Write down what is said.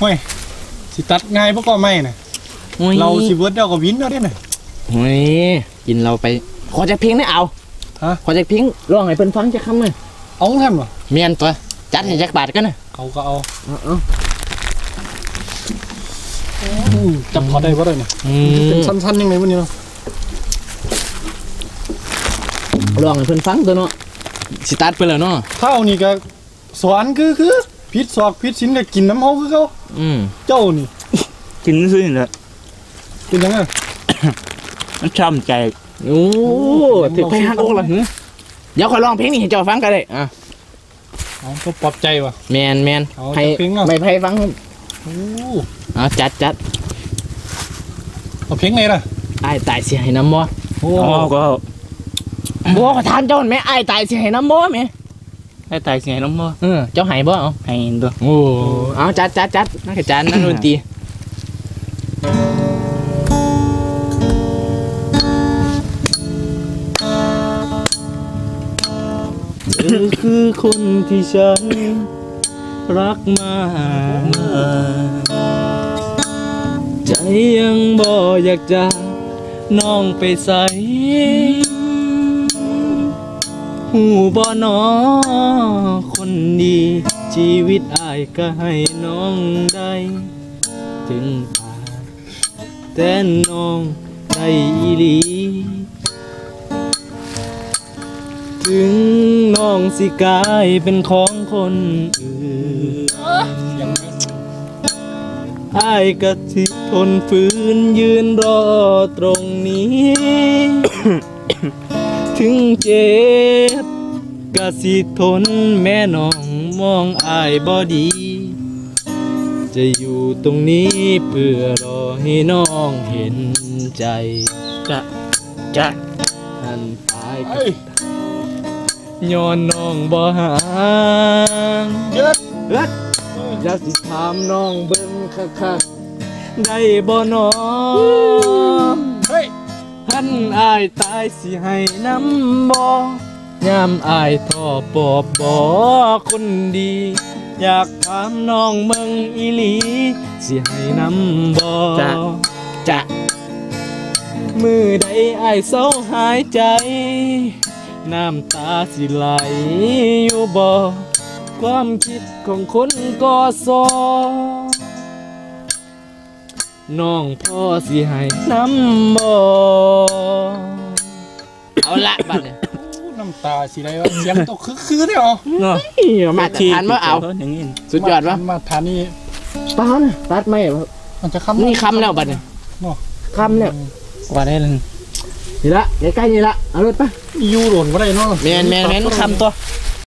เฮ้ยสิตัดง่ายพวกก็ไม่น่ะโอ้ยเราสิเวิร์ดเดียวกับวินเอาได้น่ะโอ้ยกินเราไป ขอจากเพลงได้เอาฮะ ขอจากเพลงร้องให้เพิ่นฟังจักคำหน่อยเอาแทนบ่เมียนตัว จัดให้จักบาทกันนะเอาก็เอาเอาเอาอืมจำเขาได้บ่ได้น่ะอืเป็นมสั้นๆยังไงวะเนี่ยเนาะร้องให้เพิ่นฟังตัวเนาะสิตัดไปแล้วเนาะเท่านี่ก็สอนคือคือ พิษศอกพิษสินก็กินน้ำเฮาคือเขาอืมเจ้านี่ กินซื่อๆนี่แหละเป็นยังไงมันช้ำใจโอ้ถึงไปหักอกละหึเดี๋ยวขอยร้องเพลงนี้ให้เจ้าฟังก็ได้อะเอาก็ปลอบใจว่ะ แมนแมนเอาให้จักเพลงเนาะ ไม่ไผฟังโอ้เอาจัดจัดเอาเพลงไหนล่ะอ้ายตายสิให้น้ำบ่โอ้ อ๋อก็บ่ขอถามเจ้าแม่อ้ายตายสิให้น้ำบ่แม่ ให้ตายเสียน้ำบ่เออเจ้าให้บ่เอาให้ตัวโอ้เอาจัดจัดจัดนักจานนักดนตรีเธอคือคนที่ฉันรักมากมายใจยังบ่อยากจะน้องไปใส่ หูบ่หนอคนดี ชีวิตอายก็ให้น้องได้ ถึงอาแต่น้องได้อีหลี ถึงน้องสิกลายเป็นของคนอื่นไอายก็สิทนฝืนยืนรอตรงนี้ ถึงเจ็บก็สิทนแม่น้องมองอายบ่ดี จะอยู่ตรงนี้เพื่อรอให้น้องเห็นใจจะจะหันตายก็เอ้ยย้อนน้องบ่หางเย็ดเอิ้นอย่าสิถามน้องเบิ่งคักได้บ่หนอเฮ้ย หันอายตายสิให้น้ำบ่ยามอายท่อปอบบ่คนดี อยากถามน้องเมืองอีหลี สิให้น้ำบ่จ้ะๆจะมือใดอายเศร้าหายใจ น้ำตาสิไหลอยู่บ่ความคิดของคนก็ซอ น้องพ่อสิให้น้ำบ่เอาละบัดเนี่ยน้ำตาสิไรวะเสียงตกคือคือๆเนี่ยเหรอเนาะมาตรฐานว่าเอาอย่างนี้สุดยอดวะมาทานนี่เปล่านะตัดไม่มันจะคำนี่คำแล้วบัดเนี่ยเนาะคำแล้วว่าได้เลยนี่ละใกล้ๆนี่ละเอารถปะยูโรนก็ได้เนาะแมนแมนแมนคำตัว